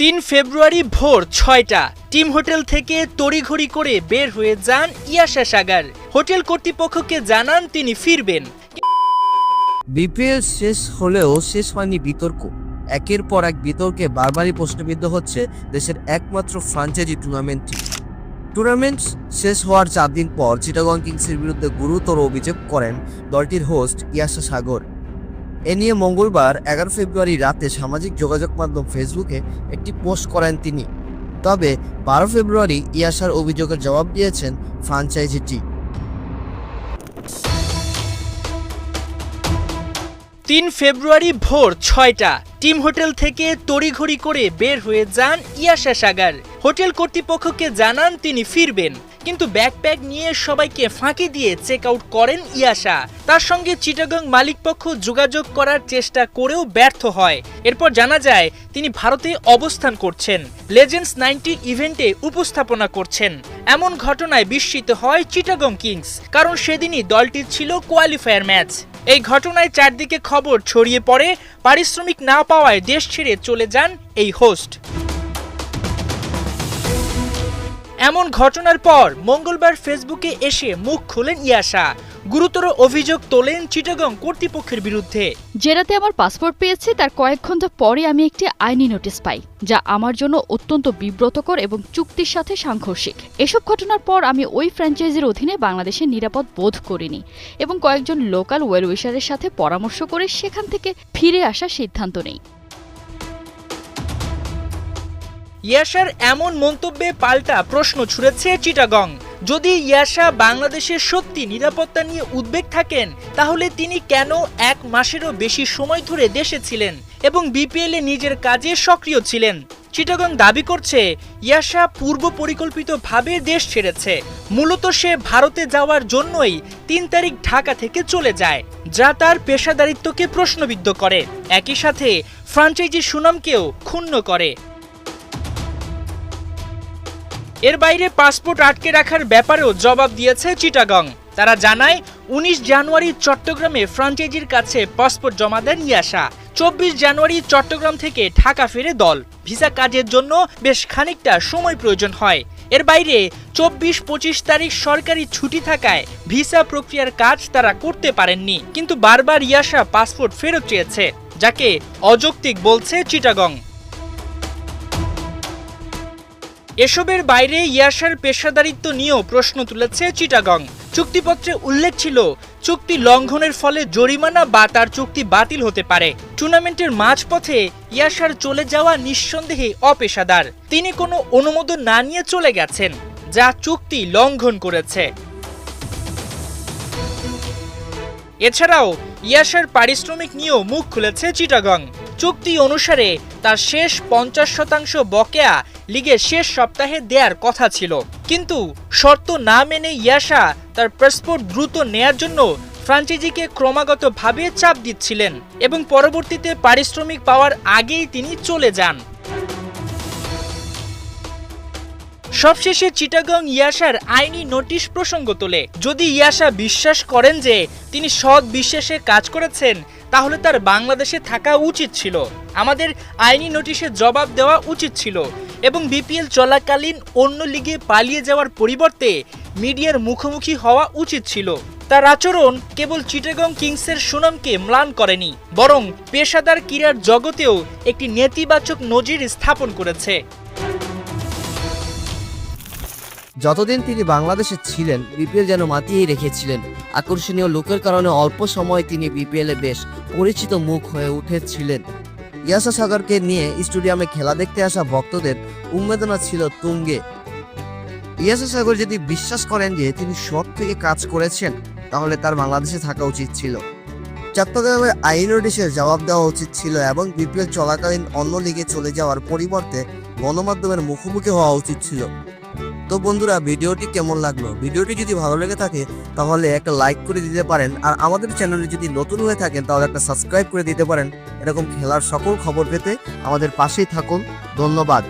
তিন ফেব্রুয়ারি ভোর ছয়টা। টিম হোটেল থেকে তড়িঘড়ি করে বের হয়ে যান ইয়াশা সাগার। হোটেল কর্তৃপক্ষকে জানান তিনি ফিরবেন। বিপিএল শেষ হলেও শেষ হয়নি বিতর্ক। একের পর এক বিতর্কে বারবারই প্রশ্নবিদ্ধ হচ্ছে দেশের একমাত্র ফ্রাঞ্চাইজি টুর্নামেন্টটি টুর্নামেন্ট শেষ হওয়ার চার দিন পর চিটাগং কিংসের বিরুদ্ধে গুরুতর অভিযোগ করেন দলটির হোস্ট ইয়াশা সাগর। এ নিয়ে মঙ্গলবার এগারো ফেব্রুয়ারি রাতে সামাজিক যোগাযোগ মাধ্যম ফেসবুকে একটি পোস্ট করেন তিনি। তবে বারো ফেব্রুয়ারি ইয়াসার অভিযোগের জবাব দিয়েছেন ফ্রাঞ্চাইজিটি। তিন ফেব্রুয়ারি ভোর ছয়টা, টিম হোটেল থেকে তড়িঘড়ি করে বের হয়ে যান ইয়াশা সাগার। হোটেল কর্তৃপক্ষকে জানান তিনি ফিরবেন। কিন্তু ব্যাকপ্যাক নিয়ে সবাইকে ফাঁকি দিয়ে চেক আউট করেন ইয়াশা। তার সঙ্গে চিটাগং মালিকপক্ষ যোগাযোগ করার চেষ্টা করেও ব্যর্থ হয়। এরপর জানা যায়, তিনি ভারতে অবস্থান করছেন। লেজেন্ডস নাইনটি ইভেন্টে উপস্থাপনা করছেন। এমন ঘটনায় বিস্মিত হয় চিটাগং কিংস, কারণ সেদিনই দলটির ছিল কোয়ালিফায়ার ম্যাচ এই ঘটনায় চারদিকে খবর ছড়িয়ে পড়ে, পারিশ্রমিক না পাওয়ায় দেশ ছেড়ে চলে যান এই হোস্ট এমন ঘটনার পর মঙ্গলবার ফেসবুকে এসে মুখ খুলেন ইয়াশা গুরুতর অভিযোগ তোলেন চিটাগং কর্তৃপক্ষের বিরুদ্ধে। জেরাতে আমার পাসপোর্ট পেয়েছি, তার কয়েক ঘণ্টা পরে আমি একটি আইনি নোটিশ পাই, যা আমার জন্য অত্যন্ত বিব্রতকর এবং চুক্তির সাথে সাংঘর্ষিক। এসব ঘটনার পর আমি ওই ফ্র্যাঞ্চাইজির অধীনে বাংলাদেশে নিরাপদ বোধ করিনি এবং কয়েকজন লোকাল ওয়েলউইশারের সাথে পরামর্শ করে সেখান থেকে ফিরে আসার সিদ্ধান্ত নেই। ইয়াশার এমন মন্তব্যে পাল্টা প্রশ্ন ছুড়েছে চিটাগং। যদি ইয়াসা বাংলাদেশের সত্যি নিরাপত্তা নিয়ে উদ্বেগ থাকেন, তাহলে তিনি কেন এক মাসেরও বেশি সময় ধরে দেশে ছিলেন এবং বিপিএল নিজের কাজে সক্রিয় ছিলেন? চিটাগং দাবি করছে, ইয়াসা পূর্ব পরিকল্পিতভাবে দেশ ছেড়েছে। মূলত সে ভারতে যাওয়ার জন্যই তিন তারিখ ঢাকা থেকে চলে যায়, যা তার পেশাদারিত্বকে প্রশ্নবিদ্ধ করে। একই সাথে ফ্রাঞ্চাইজি সুনামকেও ক্ষুণ্ণ করে। এর বাইরে পাসপোর্ট আটকে রাখার ব্যাপারেও জবাব দিয়েছে চিটাগং। তারা জানায়, উনিশ জানুয়ারি চট্টগ্রামে ফ্রাঞ্চাইজির কাছে পাসপোর্ট জমা দেন ইয়াসা। চব্বিশ জানুয়ারি চট্টগ্রাম থেকে ঢাকা ফেরে দল। ভিসা কাজের জন্য বেশ খানিকটা সময় প্রয়োজন হয়। এর বাইরে চব্বিশ পঁচিশ তারিখ সরকারি ছুটি থাকায় ভিসা প্রক্রিয়ার কাজ তারা করতে পারেননি। কিন্তু বারবার ইয়াসা পাসপোর্ট ফেরত চেয়েছে, যাকে অযৌক্তিক বলছে চিটাগং। এসবের বাইরে ইয়াসার পেশাদারিত্ব নিয়েও প্রশ্ন তুলেছে চিটাগং। চুক্তিপত্রে উল্লেখ ছিল, চুক্তি লঙ্ঘনের ফলে জরিমানা বা তার চুক্তি বাতিল হতে পারে। টুর্নামেন্টের মাঝপথে ইয়াসার চলে যাওয়া নিঃসন্দেহে অপেশাদার। তিনি কোনো অনুমোদন না নিয়ে চলে গেছেন, যা চুক্তি লঙ্ঘন করেছে। এছাড়াও, ইয়াসার পারিশ্রমিক নিয়েও মুখ খুলেছে চিটাগং। চুক্তি অনুসারে তার শেষ পঞ্চাশ শতাংশ বকেয়া লিগের শেষ সপ্তাহে দেয়ার কথা ছিল। কিন্তু শর্ত না মেনে ইয়াসা তার পাসপোর্ট দ্রুত নেয়ার জন্য ফ্রাঞ্চাইজিকে ক্রমাগতভাবে চাপ দিচ্ছিলেন এবং পরবর্তীতে পারিশ্রমিক পাওয়ার আগেই তিনি চলে যান। সবশেষে চিটাগং ইয়াসার আইনি নোটিশ প্রসঙ্গ তোলে। যদি ইয়াসা বিশ্বাস করেন যে তিনি সৎ বিশ্বাসে কাজ করেছেন তাহলে তার বাংলাদেশে থাকা উচিত ছিল। আমাদের আইনি নোটিশের জবাব দেওয়া উচিত ছিল এবং বিপিএল চলাকালীন অন্য লিগে পালিয়ে যাওয়ার পরিবর্তে মিডিয়ার মুখোমুখি হওয়া উচিত ছিল। তার আচরণ কেবল চিটাগং কিংসের সুনামকে ম্লান করেনি, বরং পেশাদার ক্রীড়ার জগতেও একটি নেতিবাচক নজির স্থাপন করেছে। যতদিন তিনি বাংলাদেশে ছিলেন, বিপিএল যেন মাতিয়েই রেখেছিলেন। আকর্ষণীয় লোকের কারণে অল্প সময় তিনি বিপিএল বেশ পরিচিত মুখ হয়ে উঠেছিলেন। ইয়াসা সাগরকে নিয়ে স্টেডিয়ামে খেলা দেখতে আসা ভক্তদের উন্মেদনা ছিল তুঙ্গে। ইয়াসা সাগর যদি বিশ্বাস করেন যে তিনি সৎ থেকে কাজ করেছেন, তাহলে তার বাংলাদেশে থাকা উচিত ছিল। চট্টগ্রামের আইন নোটিশের জবাব দেওয়া উচিত ছিল এবং বিপিএল চলাকালীন অন্য লিগে চলে যাওয়ার পরিবর্তে গণমাধ্যমের মুখোমুখি হওয়া উচিত ছিল। তো বন্ধুরা, ভিডিওটি কেমন লাগল? ভিডিওটি যদি ভালো লেগে থাকে, তাহলে একটা লাইক করে দিতে পারেন। আর আমাদের চ্যানেলে যদি নতুন হয়ে থাকেন, তাহলে একটা সাবস্ক্রাইব করে দিতে পারেন। এরকম খেলার সকল খবর পেতে আমাদের পাশেই থাকুন। ধন্যবাদ।